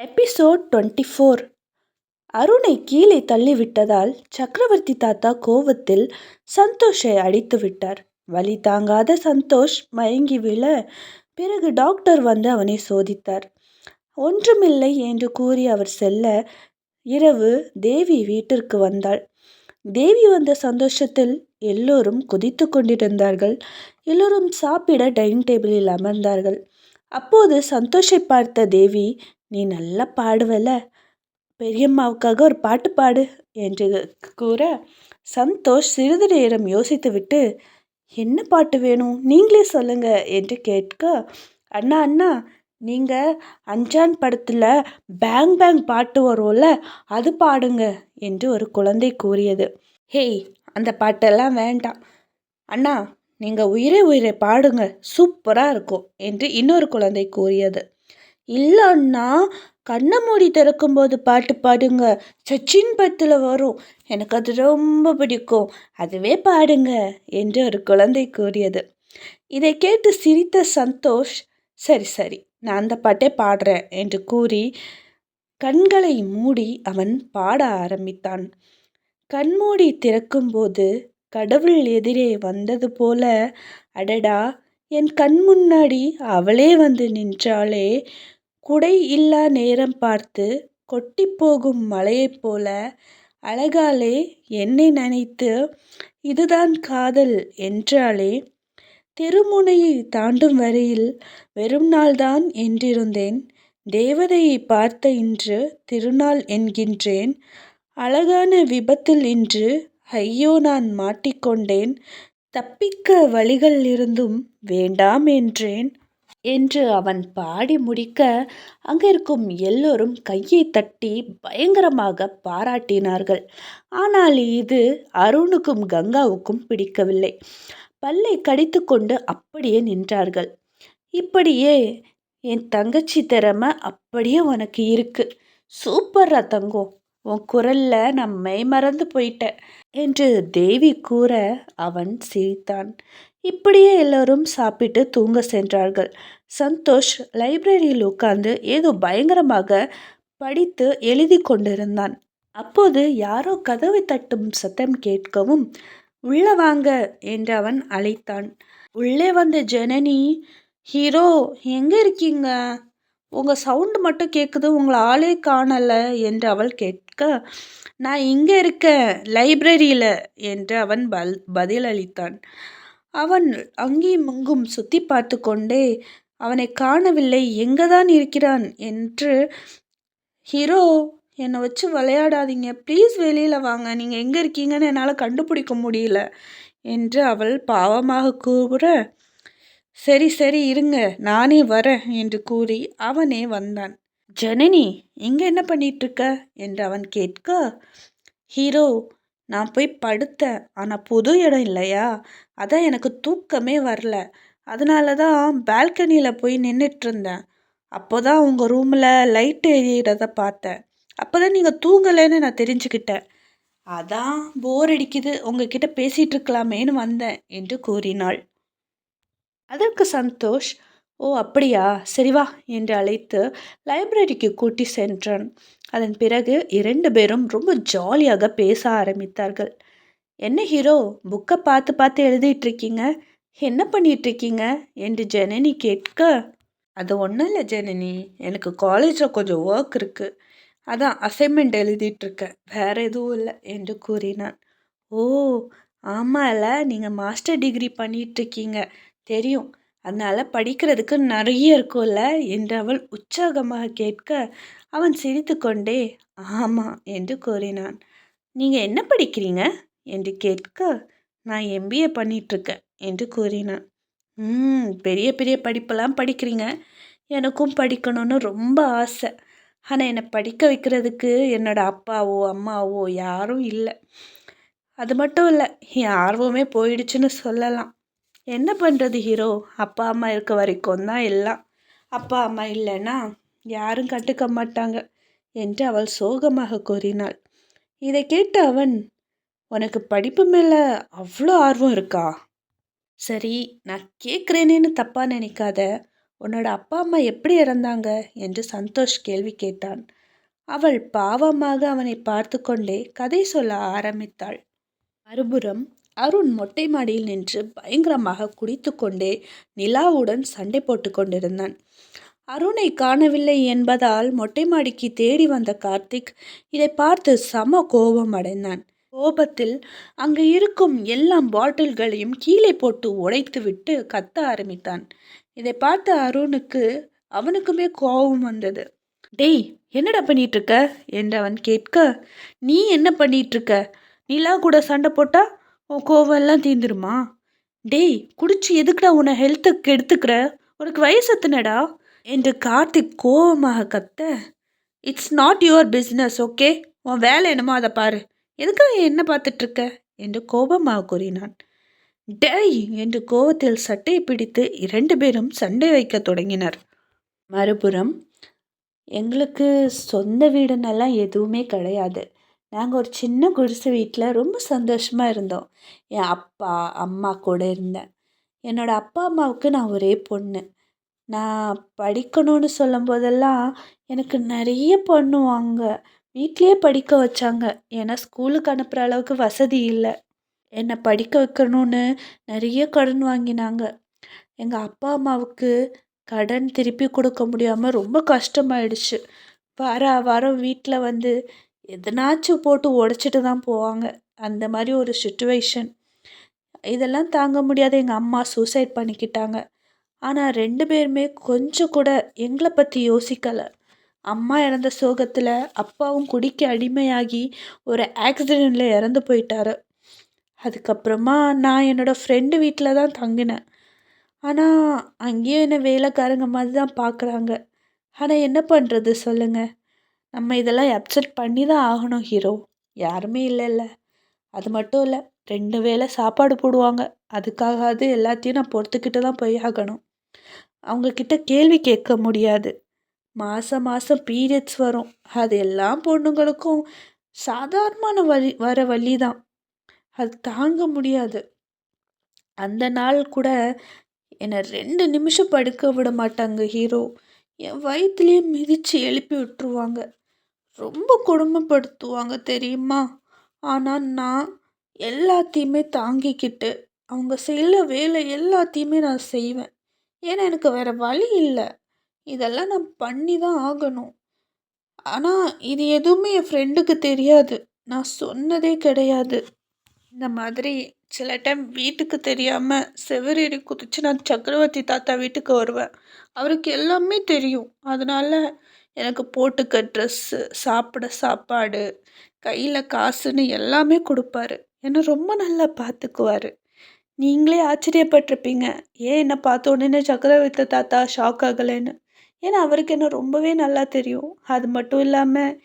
Episode twenty four. அருணை கீழே தள்ளிவிட்டதால் சக்கரவர்த்தி தாத்தா கோவத்தில் சந்தோஷை அடித்து விட்டார் வலி தாங்காத சந்தோஷ் மயங்கி விழ பிறகு டாக்டர் வந்து அவனை சோதித்தார். ஒன்றுமில்லை என்று கூறி அவர் செல்ல இரவு தேவி வீட்டிற்கு வந்தாள். தேவி வந்த சந்தோஷத்தில் எல்லோரும் குதித்து கொண்டிருந்தார்கள். எல்லோரும் சாப்பிட டைனிங் டேபிளில் அமர்ந்தார்கள். அப்போது சந்தோஷை பார்த்த தேவி நீ நல்லா பாடுவல. பெரியம்மாவுக்காக ஒரு பாட்டு பாடு என்று கூற சந்தோஷ் சிறிது நேரம் யோசித்துவிட்டு என்ன பாட்டு வேணும்? நீங்களே சொல்லுங்க என்று கேட்க அண்ணா அண்ணா நீங்கள் அஞ்சான் படத்தில் பேங் பேங் பாட்டு வரும்ல அது பாடுங்க என்று ஒரு குழந்தை கூறியது. ஹேய் அந்த பாட்டெல்லாம் வேண்டாம். அண்ணா நீங்கள் உயிரே உயிரை பாடுங்க. சூப்பராக இருக்கும் என்று இன்னொரு குழந்தை கூறியது. இல்லைன்னா கண்ணை மூடி திறக்கும்போது பாட்டு பாடுங்க. சச்சின் பத்தில் வரும். எனக்கு அது ரொம்ப பிடிக்கும். அதுவே பாடுங்க என்று ஒரு குழந்தை கூறியது. இதை கேட்டு சிரித்த சந்தோஷ் சரி சரி நான் அந்த பாட்டே பாடுறேன் என்று கூறி கண்களை மூடி அவன் பாட ஆரம்பித்தான். கண்மூடி திறக்கும்போது கடவுள் எதிரே வந்தது போல அடடா என் கண் முன்னாடி அவளே வந்து நின்றாளே குடை இல்லா நேரம் பார்த்து கொட்டிப்போகும் மலையைப் போல அழகாலே என்னை நினைத்து இதுதான் காதல் என்றாலே திருமுனையை தாண்டும் வரையில் வெறும் நாள்தான் என்றிருந்தேன். தேவதையை பார்த்த இன்று திருநாள் என்கின்றேன். அழகான விபத்தில் இன்று ஐயோ நான் மாட்டிக்கொண்டேன். தப்பிக்க வழிகள் இருந்தும் வேண்டாம் என்றேன். என்று அவன் பாடி முடிக்க அங்கிருக்கும் எல்லோரும் கையை தட்டி பயங்கரமாக பாராட்டினார்கள். ஆனால் இது அருணுக்கும் கங்காவுக்கும் பிடிக்கவில்லை. பல்லை கடித்துக்கொண்டு அப்படியே நின்றார்கள். இப்படியே என் தங்கச்சி திறமை அப்படியே உனக்கு இருக்கு. சூப்பர்ரா தங்கம் உன் குரல்ல நான் மெய் மறந்து போயிட்டேன் என்று தேவி கூற அவன் சிரித்தான். இப்படியே எல்லோரும் சாப்பிட்டு தூங்க சென்றார்கள். சந்தோஷ் லைப்ரரியில் உட்கார்ந்து ஏதோ பயங்கரமாக படித்து எழுதி கொண்டிருந்தான். அப்போது யாரோ கதவை தட்டும் சத்தம் கேட்கவும் உள்ளே வாங்க என்று அவன் அழைத்தான். உள்ளே வந்த ஜனனி ஹீரோ எங்கே இருக்கீங்க? உங்கள் சவுண்டு மட்டும் கேட்குது உங்களை ஆளே காணலை என்று அவள் கேட்க நான் இங்கே இருக்கேன் லைப்ரரியில் என்று அவன் பல் பதிலளித்தான். அவன் அங்கேயும் இங்கும் சுற்றி பார்த்து கொண்டே அவனை காணவில்லை. எங்கதான் இருக்கிறான்? என்று ஹீரோ என்னை வச்சு விளையாடாதீங்க. ப்ளீஸ் வெளியில் வாங்க. நீங்கள் எங்கே இருக்கீங்கன்னு என்னால் கண்டுபிடிக்க முடியல. என்று அவள் பாவமாக கூற சரி சரி இருங்க. நானே வரேன். என்று கூறி அவனே வந்தான். ஜனனி இங்கே என்ன பண்ணிகிட்ருக்க என்று அவன் கேட்க ஹீரோ நான் போய் படுத்தேன். ஆனால் புது இடம் இல்லையா? அதான் எனக்கு தூக்கமே வரல. அதனால தான் பால்கனியில் போய் நின்றுட்டுருந்தேன் அப்போ தான் உங்கள் ரூமில் லைட் எரியிறத பார்த்தேன். அப்போ தான் நீங்கள் தூங்கலைன்னு நான் தெரிஞ்சுக்கிட்டேன். அதான் போர் அடிக்குது. உங்ககிட்ட பேசிகிட்டு இருக்கலாமேன்னு வந்தேன் என்று கூறினாள். அதற்கு சந்தோஷ். ஓ அப்படியா? சரி வா என்று அழைத்து லைப்ரரிக்கு கூட்டி சென்றான். அதன் பிறகு இரண்டு பேரும் ரொம்ப ஜாலியாக பேச ஆரம்பித்தார்கள். என்ன ஹீரோ புக்கை பார்த்து பார்த்து எழுதிட்டு இருக்கீங்க என்ன பண்ணிட்டு இருக்கீங்க என்று ஜனனி கேட்க அது ஒன்றும் இல்லை ஜனனி. எனக்கு காலேஜில் கொஞ்சம் ஒர்க் இருக்குது அதான் அசைன்மெண்ட் எழுதிட்டுருக்கேன். வேறு எதுவும் இல்லை என்று கூறினான். ஓ ஆமாம்ல நீங்கள் மாஸ்டர் டிகிரி பண்ணிகிட்ருக்கீங்க தெரியும். அதனால் படிக்கிறதுக்கு நிறைய இருக்கும்ல என்று அவள் உற்சாகமாக கேட்க அவன் சிரித்துக்கொண்டே ஆமாம் என்று கூறினான். நீங்கள் என்ன படிக்கிறீங்க? என்று கேட்க நான் எம்பிஏ பண்ணிகிட்ருக்கேன் என்று கூறினான். ம் பெரிய பெரிய படிப்பெல்லாம் படிக்கிறீங்க. எனக்கும் படிக்கணும்னு ரொம்ப ஆசை. ஆனால் என்னை படிக்க வைக்கிறதுக்கு என்னோடய அப்பாவோ அம்மாவோ யாரும் இல்லை. அது மட்டும் இல்லை என் ஆர்வமே போயிடுச்சுன்னு சொல்லலாம். என்ன பண்ணுறது ஹீரோ? அப்பா அம்மா இருக்க வரைக்கும் தான் எல்லாம். அப்பா அம்மா இல்லைன்னா யாரும் கண்டுக்க மாட்டாங்க என்று அவள் சோகமாக கூறினாள். இதை கேட்டு அவன் உனக்கு படிப்பு மேலே அவ்வளோ ஆர்வம் இருக்கா? சரி நான் கேட்குறேனேன்னு தப்பாக நினைக்காத. உன்னோட அப்பா அம்மா எப்படி இறந்தாங்க? என்று சந்தோஷ் கேள்வி கேட்டான். அவள் பாவமாக அவனை பார்த்து கொண்டே கதை சொல்ல ஆரம்பித்தாள். மறுபுறம் அருண் மொட்டை மாடியில் நின்று பயங்கரமாக குடித்துக்கொண்டே நிலாவுடன் சண்டை போட்டு கொண்டிருந்தான். அருணை காணவில்லை என்பதால் மொட்டை மாடிக்கு தேடி வந்த கார்த்திக் இதை பார்த்து சம கோபம் அடைந்தான். கோபத்தில் அங்கு இருக்கும் எல்லா பாட்டில்களையும் கீழே போட்டு உடைத்துவிட்டு கத்த ஆரம்பித்தான். இதை பார்த்த அருணுக்கு அவனுக்குமே கோபம் வந்தது. டேய் என்னடா பண்ணிட்டு இருக்க என்றவன் கேட்க நீ என்ன பண்ணிட்டு இருக்க நிலா கூட சண்டை போட்டா உன் கோவம் எல்லாம் தீந்துருமா? டேய் குடிச்சு எதுக்குடா உன்னை ஹெல்த்துக்கு எடுத்துக்கிற உனக்கு வயசு எத்தனடா? என்று கார்த்திக் கோபமாக கத்த it's not your business okay உன் வேலை என்னமோ அதை பாரு. எதுக்காக என்ன பார்த்துட்ருக்க? என்று கோபமாக கூறினான். டேய்! என்று கோபத்தில் சட்டையை பிடித்து இரண்டு பேரும் சண்டை வைக்க தொடங்கினர். மறுபுறம் எங்களுக்கு சொந்த வீடுன்னெல்லாம் எதுவுமே கிடையாது. நாங்கள் ஒரு சின்ன குடிசை வீட்டில் ரொம்ப சந்தோஷமாக இருந்தோம். என் அப்பா அம்மா கூட இருந்தேன். என்னோடய அப்பா அம்மாவுக்கு நான் ஒரே பொண்ணு. நான் படிக்கணும்னு சொல்லும் போதெல்லாம் எனக்கு நிறைய பண்ணுவாங்க. வீட்லேயே படிக்க வச்சாங்க. ஏன்னா ஸ்கூலுக்கு அனுப்புகிற அளவுக்கு வசதி இல்லை. என்னை படிக்க வைக்கணும்னு நிறைய கடன் வாங்கினாங்க. எங்கள் அப்பா அம்மாவுக்கு கடன் திருப்பி கொடுக்க முடியாமல் ரொம்ப கஷ்டமாயிடுச்சு. வார வாரம் வீட்டில் வந்து எதனாச்சும் போட்டு உடச்சிட்டு தான் போவாங்க. அந்த மாதிரி ஒரு சுச்சுவேஷன் இதெல்லாம் தாங்க முடியாத எங்கள் அம்மா சூசைட் பண்ணிக்கிட்டாங்க. ஆனால் ரெண்டு பேருமே கொஞ்சம் கூட எங்களை பற்றி யோசிக்கலை. அம்மா இறந்த சோகத்தில் அப்பாவும் குடிக்க அடிமையாகி ஒரு ஆக்சிடெண்ட்டில் இறந்து போயிட்டாரு. அதுக்கப்புறமா நான் என்னோடய ஃப்ரெண்டு வீட்டில் தான் தங்கினேன். ஆனால் அங்கேயும் என்னை வேலைக்காரங்க மாதிரி தான் பார்க்குறாங்க ஆனால் என்ன பண்ணுறது சொல்லுங்கள் நம்ம இதெல்லாம் அப்செட் பண்ணி தான் ஆகணும் ஹீரோ யாருமே இல்லைல்ல. அது மட்டும் இல்லை ரெண்டு வேளை சாப்பாடு போடுவாங்க. அதுக்காகாது எல்லாத்தையும் நான் பொறுத்துக்கிட்டு தான் போய் ஆகணும். அவங்கக்கிட்ட கேள்வி கேட்க முடியாது. மாதம் மாதம் பீரியட்ஸ் வரும். அது எல்லா பொண்ணுங்களுக்கும் சாதாரணமான வழி வர வழி தான் அது தாங்க முடியாது. அந்த நாள் கூட என்னை ரெண்டு நிமிஷம் படுக்க விட மாட்டாங்க ஹீரோ என் வயிற்றுலேயே மிதித்து எழுப்பி விட்டுருவாங்க. ரொம்ப கொடுமைப்படுத்துவாங்க தெரியுமா? ஆனால் நான் எல்லாத்தையுமே தாங்கிக்கிட்டு அவங்க செய்யல வேலை எல்லாத்தையுமே நான் செய்வேன். ஏன்னா எனக்கு வேறு வழி இல்லை. இதெல்லாம் நான் பண்ணி தான் ஆகணும். ஆனால் இது எதுவுமே என் ஃப்ரெண்டுக்கு தெரியாது. நான் சொன்னதே கிடையாது. இந்த மாதிரி சில டைம் வீட்டுக்கு தெரியாமல் செவரேறி குதித்து நான் சக்கரவர்த்தி தாத்தா வீட்டுக்கு வருவேன். அவருக்கு எல்லாமே தெரியும். அதனால் எனக்கு போட்டுக்க ட்ரெஸ்ஸு சாப்பிட சாப்பாடு கையில் காசுன்னு எல்லாமே கொடுப்பாரு. என்னை ரொம்ப நல்லா பார்த்துக்குவார் நீங்களே ஆச்சரியப்பட்டிருப்பீங்க. ஏன் என்னை பார்த்த உடனே சக்கரவர்த்தி தாத்தா ஷாக் ஆகலைன்னு? ஏன்னா அவருக்கு என்ன ரொம்பவே நல்லா தெரியும். அது மட்டும் இல்லாமல்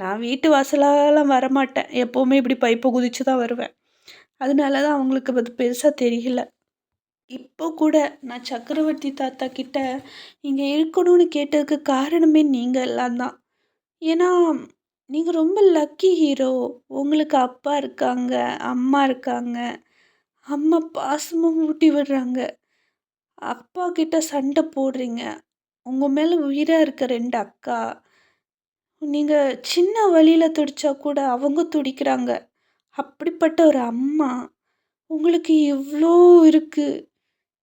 நான் வீட்டு வாசலாலாம் வரமாட்டேன். எப்போவுமே இப்படி பைப்பை குதித்து தான் வருவேன். அதனால தான் அவங்களுக்கு அது பெருசாக தெரியல. இப்போ கூட நான் சக்கரவர்த்தி தாத்தா கிட்ட இங்கே இருக்கணும்னு கேட்டதுக்கு காரணமே நீங்கள் எல்லாம் தான். ஏன்னா நீங்கள் ரொம்ப லக்கி ஹீரோ உங்களுக்கு அப்பா இருக்காங்க அம்மா இருக்காங்க. அம்மா பாசமும் ஊட்டி விடுறாங்க. அப்பா கிட்ட சண்டை போடுறீங்க. உங்கள் மேலே உயிராக இருக்க ரெண்டு அக்கா நீங்கள் சின்ன வழியில் துடிச்சா கூட அவங்க துடிக்கிறாங்க. அப்படிப்பட்ட ஒரு அம்மா உங்களுக்கு இவ்வளோ இருக்குது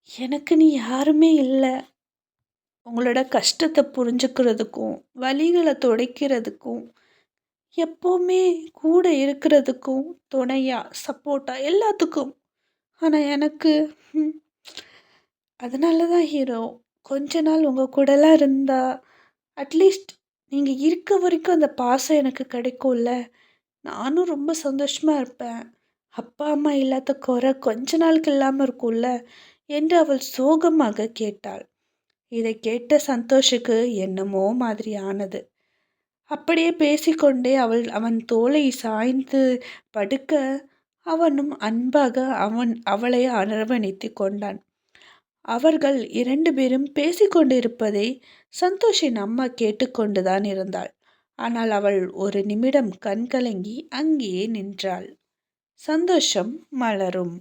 எனக்கு நீ யாருமே இல்லை. உங்களோட கஷ்டத்தை புரிஞ்சுக்கிறதுக்கும் வலிகளை துடைக்கிறதுக்கும் எப்போவுமே கூட இருக்கிறதுக்கும் துணையாக சப்போர்ட்டாக எல்லாத்துக்கும். ஆனால் எனக்கு அதனால தான் ஹீரோ. கொஞ்ச நாள் உங்கள் கூடலாம் இருந்தால் அட்லீஸ்ட் நீங்கள் இருக்க வரைக்கும் அந்த பாசம் எனக்கு கிடைக்கும்ல. நானும் ரொம்ப சந்தோஷமாக இருப்பேன். அப்பா அம்மா இல்லாத குறை கொஞ்ச நாளுக்கு இல்லாமல் இருக்கும்ல என்று அவள் சோகமாக கேட்டாள். இதை கேட்ட சந்தோஷுக்கு என்னமோ மாதிரி ஆனது. அப்படியே பேசிக்கொண்டே அவள் அவன் தோலை சாய்ந்து படுக்க அவனும் அன்பாக அவன் அவளை அரவணைத்து கொண்டான். அவர்கள் இரண்டு பேரும் பேசிக்கொண்டிருப்பதை சந்தோஷின் அம்மா கேட்டுக்கொண்டுதான் இருந்தாள். ஆனால் அவள் ஒரு நிமிடம் கண்கலங்கி அங்கேயே நின்றாள். சந்தோஷம் மலரும்.